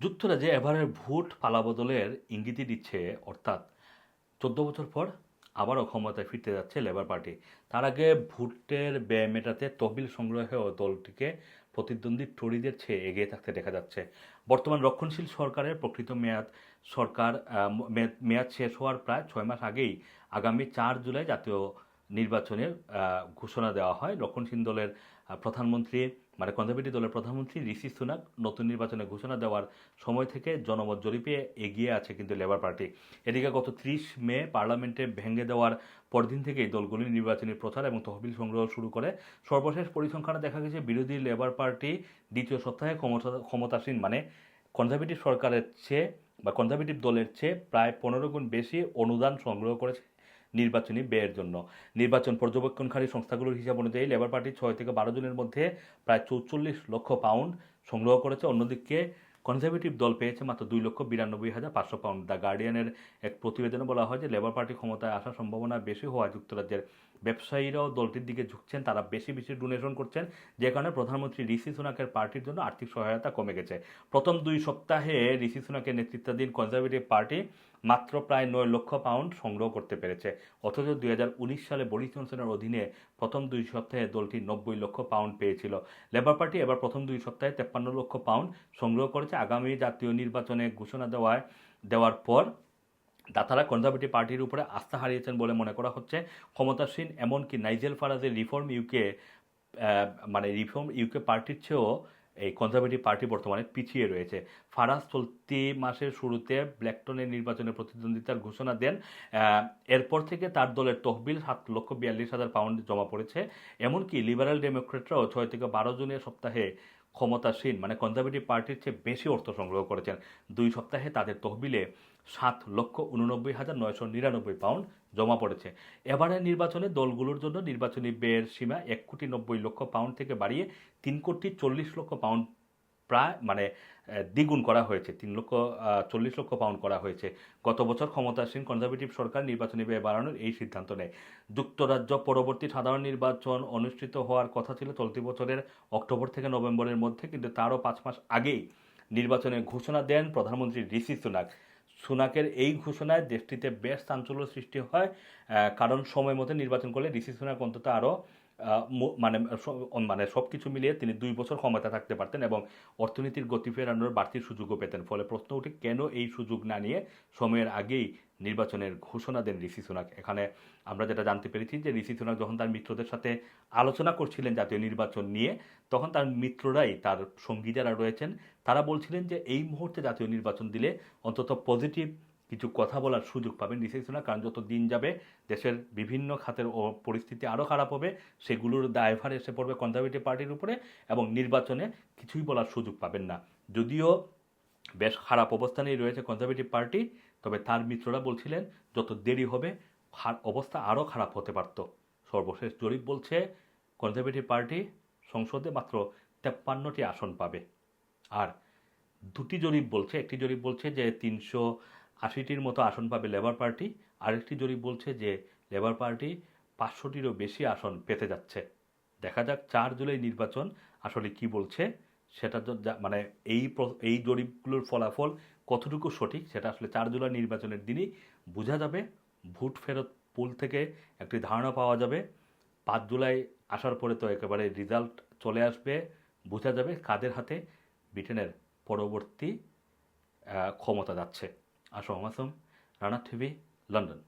যুক্তরাজ্যে এবারের ভোট পালাবদলের ইঙ্গিতই দিচ্ছে, অর্থাৎ চোদ্দ বছর পর আবারও ক্ষমতায় ফিরতে যাচ্ছে লেবার পার্টি। তার আগে ভোটের ব্যয় মেটাতে তহবিল সংগ্রহেও দলটিকে প্রতিদ্বন্দ্বী টরিদের চেয়ে এগিয়ে থাকতে দেখা যাচ্ছে। বর্তমান রক্ষণশীল সরকারের প্রকৃত মেয়াদ সরকার মেয়াদ শেষ হওয়ার প্রায় ছয় মাস আগেই আগামী চার জুলাই জাতীয় নির্বাচনের ঘোষণা দেওয়া হয়। রক্ষণশীল দলের প্রধানমন্ত্রী মানে কনজারভেটিভ দলের প্রধানমন্ত্রী ঋষি সুনাক নতুন নির্বাচনে ঘোষণা দেওয়ার সময় থেকে জনমত জরিপে এগিয়ে আছে কিন্তু লেবার পার্টি। এদিকে গত ত্রিশ মে পার্লামেন্টে ভেঙে দেওয়ার পরদিন থেকেই দলগুলি নির্বাচনী প্রচার এবং তহবিল সংগ্রহ শুরু করে। সর্বশেষ পরিসংখ্যানে দেখা গেছে, বিরোধী লেবার পার্টি দ্বিতীয় সপ্তাহে ক্ষমতা, ক্ষমতাসীন মানে কনজারভেটিভ সরকারের চেয়ে বা কনজারভেটিভ দলের চেয়ে প্রায় পনেরো গুণ বেশি অনুদান সংগ্রহ করেছে। নির্বাচনী ব্যয়ের জন্য। নির্বাচন পর্যবেক্ষণকারী সংস্থাগুলোর হিসাব অনুযায়ী লেবার পার্টি ছয় থেকে বারো জনের মধ্যে প্রায় চৌচল্লিশ লক্ষ পাউন্ড সংগ্রহ করেছে। অন্যদিকে কনজারভেটিভ দল পেয়েছে মাত্র দুই লক্ষ বিরানব্বই হাজার পাঁচশো পাউন্ড। দ্য গার্ডিয়ানের এক প্রতিবেদনে বলা হয় যে, লেবার পার্টি ক্ষমতায় আসার সম্ভাবনা বেশি হওয়ায় যুক্তরাজ্যের ব্যবসায়ীরাও দলটির দিকে ঝুঁকছেন। তারা বেশি বেশি ডোনেশন করছেন, যে কারণে প্রধানমন্ত্রী ঋষি সুনাকের পার্টির জন্য আর্থিক সহায়তা কমে গেছে। প্রথম দুই সপ্তাহে ঋষি সুনাকের নেতৃত্বাধীন কনজারভেটিভ পার্টি মাত্র প্রায় নয় লক্ষ পাউন্ড সংগ্রহ করতে পেরেছে। অথচ দুই উনিশ সালে বরিস জনসনের অধীনে প্রথম দুই সপ্তাহে দলটি নব্বই লক্ষ পাউন্ড পেয়েছিল। লেবার পার্টি এবার প্রথম দুই সপ্তাহে তেপ্পান্ন লক্ষ পাউন্ড সংগ্রহ করেছে। আগামী জাতীয় নির্বাচনে ঘোষণা দেওয়ায়, দেওয়ার পর দাতারা কনজারভেটিভ পার্টির উপরে আস্থা হারিয়েছেন বলে মনে করা হচ্ছে। ক্ষমতাসীন, এমনকি নাইজেল ফারাজের রিফর্ম ইউকে মানে রিফর্ম ইউকে পার্টির চেয়েও এই কনজারভেটিভ পার্টি বর্তমানে পিছিয়ে রয়েছে। ফারাজ চলতি মাসের শুরুতে ব্ল্যাকটনের নির্বাচনে প্রতিদ্বন্দ্বিতার ঘোষণা দেন। এরপর থেকে তার দলের তহবিল সাত লক্ষ বিয়াল্লিশ হাজার পাউন্ড জমা পড়েছে। এমনকি লিবারাল ডেমোক্রেটরাও ছয় থেকে বারো জনের সপ্তাহে ক্ষমতাসীন মানে কনজারভেটিভ পার্টির চেয়ে বেশি অর্থ সংগ্রহ করেছেন। দুই সপ্তাহে তাদের তহবিলে সাত লক্ষ উননব্বই হাজার নয়শো নিরানব্বই পাউন্ড জমা পড়েছে। এবারের নির্বাচনে দলগুলোর জন্য নির্বাচনী ব্যয়ের সীমা এক কোটি নব্বই লক্ষ পাউন্ড থেকে বাড়িয়ে তিন কোটি চল্লিশ লক্ষ পাউন্ড প্রায় মানে দ্বিগুণ করা হয়েছে। তিন লক্ষ চল্লিশ লক্ষ পাউন্ড করা হয়েছে। গত বছর ক্ষমতাসীন কনজারভেটিভ সরকার নির্বাচনী ব্যয় বাড়ানোর এই সিদ্ধান্ত নেয়। যুক্তরাজ্য পরবর্তী সাধারণ নির্বাচন অনুষ্ঠিত হওয়ার কথা ছিল চলতি বছরের অক্টোবর থেকে নভেম্বরের মধ্যে, কিন্তু তারও পাঁচ মাস আগেই নির্বাচনের ঘোষণা দেন প্রধানমন্ত্রী ঋষি সুনাক। সুনাকের এই ঘোষণায় দেশটিতে বেশ চাঞ্চল্য সৃষ্টি হয় কারণ সময় মতো নির্বাচন করলে ঋষি সুনাক অন্তত আরও মানে মানে সব কিছু মিলিয়ে তিনি দুই বছর ক্ষমতা থাকতে পারতেন এবং অর্থনীতির গতি ফেরানোর বাড়তি সুযোগও পেতেন। ফলে প্রশ্ন উঠে কেন এই সুযোগ না নিয়ে সময়ের আগেই নির্বাচনের ঘোষণা দেন ঋষি সুনাক? এখানে আমরা যেটা জানতে পেরেছি যে ঋষি সুনাক যখন তার মিত্রদের সাথে আলোচনা করছিলেন জাতীয় নির্বাচন নিয়ে, তখন তার মিত্ররাই তার সঙ্গী যারা রয়েছেন। তারা বলছিলেন যে, এই মুহূর্তে জাতীয় নির্বাচন দিলে অন্তত পজিটিভ কিছু কথা বলার সুযোগ পাবেন ঋষি সুনাক কারণ যত দিন যাবে, দেশের বিভিন্ন খাতের পরিস্থিতি আরও খারাপ হবে, সেগুলোর দায়ভার এসে পড়বে কনজারভেটিভ পার্টির উপরে এবং নির্বাচনে কিছুই বলার সুযোগ পাবেন না। যদিও বেশ খারাপ অবস্থানেই রয়েছে কনজারভেটিভ পার্টি তবে তার মিত্ররা বলছিলেন, যত দেরি হবে অবস্থা আরও খারাপ হতে পারত। সর্বশেষ জরিপ বলছে কনজারভেটিভ পার্টি সংসদে মাত্র তেপ্পান্নটি আসন পাবে। আর দুটি জরিপ বলছে, একটি জরিপ বলছে যে তিনশো আশিটির মতো আসন পাবে লেবার পার্টি আরেকটি জরিপ বলছে যে লেবার পার্টি পাঁচশোটিরও বেশি আসন পেতে যাচ্ছে। দেখা যাক চার জুলাই নির্বাচন আসলে কি বলছে। সেটা তো মানে এই এই জরিপগুলোর ফলাফল কতটুকু সঠিক সেটা আসলে চার জুলাই নির্বাচনের দিনই বোঝা যাবে। ভোট ফেরত পুল থেকে একটি ধারণা পাওয়া যাবে। পাঁচ জুলাই আসার পরে তো একেবারে রেজাল্ট চলে আসবে। বোঝা যাবে কাদের হাতে ব্রিটেনের পরবর্তী ক্ষমতা যাচ্ছে। Assam Assam Rana TV London.